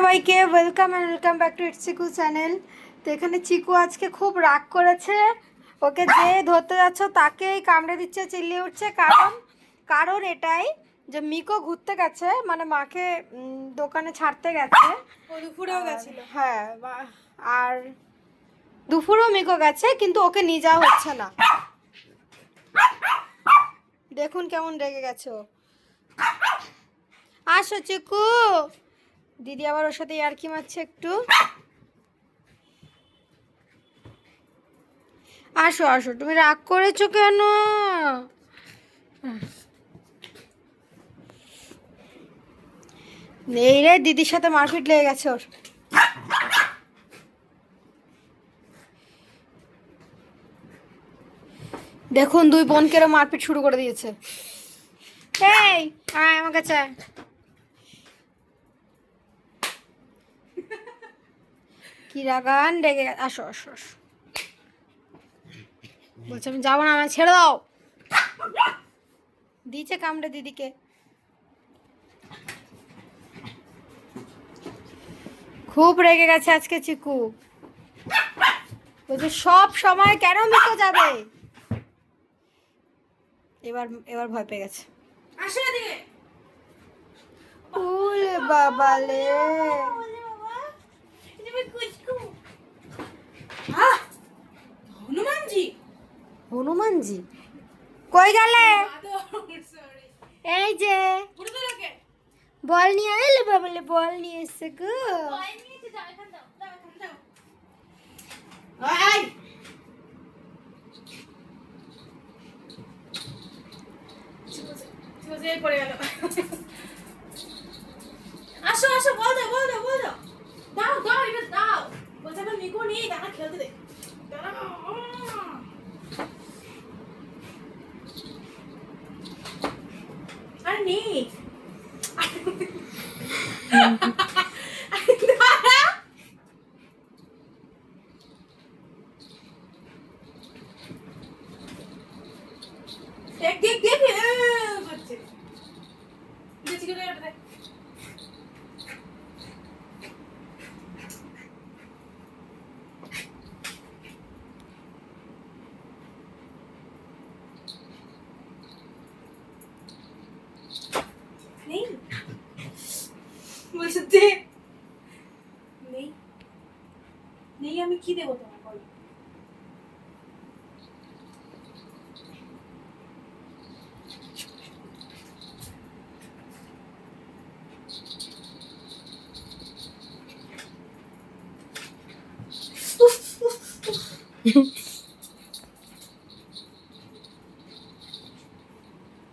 সবাইকে welcome and welcome back to it's Chiku channel তো এখানে চিকু আজকে খুব রাগ করেছে। ওকে যে ধরতে যাচ্ছ তাকেই কামড়ে দিচ্ছে চিল্লিয়ে উঠছে। কারণ কারণ এটাই যে মিকো ঘুরতে গেছে মানে মাকে দোকানে ছাড়তে গেছে। দুপুরেও গেছিল। হ্যাঁ আর দুপুরেও মিকো গেছে কিন্তু ওকে নিয়ে যাওয়া হচ্ছে না। দেখুন কেমন রেগে গেছে ও। আসো চিকু দিদি আবার ওর সাথে ইয়ার্কি মারছে একটু। আসো আসো, তুমি রাগ করেছ কেন? এই রে, দিদির সাথে মারপিট লেগে গেছে ওর। দেখুন, দুই বোনকেরও মারপিট শুরু করে দিয়েছে। এই, আয় আমার কাছে কি রাগান রেগে গে- আসো আসো আসো। বলছে আমি যাব না আমায় ছেড়ে দাও। দিয়েছে কামড়ে দিদিকে। খুব রেগে গেছে আজকে চিকু। বলছে সব সময় কেন মিকো যাবে? এবার এবার ভয় পেয়ে গেছে। আসো এদিকে। ওলে বাবালে আহ হনুমানজি হনুমানজি। কই গেলে? এই যে। বল নিয়ে এলে বাবালে বল নিয়ে এসে গো। আয় পড়ে গেল আসো আসো বল দাও বল দাও বল দাও। দাও দাও এটা দাও। বলছে আমার মিকো নেই দাঁড়া খেলতে দে দাঁড়াও। আরে নেই দেখ দেখ দেখ এ, করছে দেখছি করে এটা দেখ নেই বলছে দে নেই নেই আমি কি দেবো তোমার বলো উফ, উফ, উফ।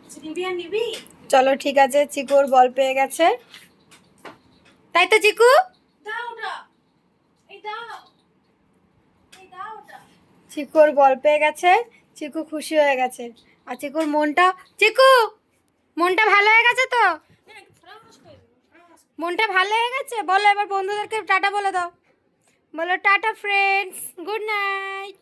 আচ্ছা, নিবি আর নিবি চলো ঠিক আছে চিকুর বল পেয়ে গেছে। তাই তো চিকু? চিকুর বল পেয়ে গেছে চিকু খুশি হয়ে গেছে। আর চিকুর মনটা চিকু মনটা ভালো হয়ে গেছে তো। মনটা ভালো হয়ে গেছে? বলো এবার বন্ধুদেরকে টাটা বলে দাও। বলো টাটা ফ্রেন্ডস গুড নাইট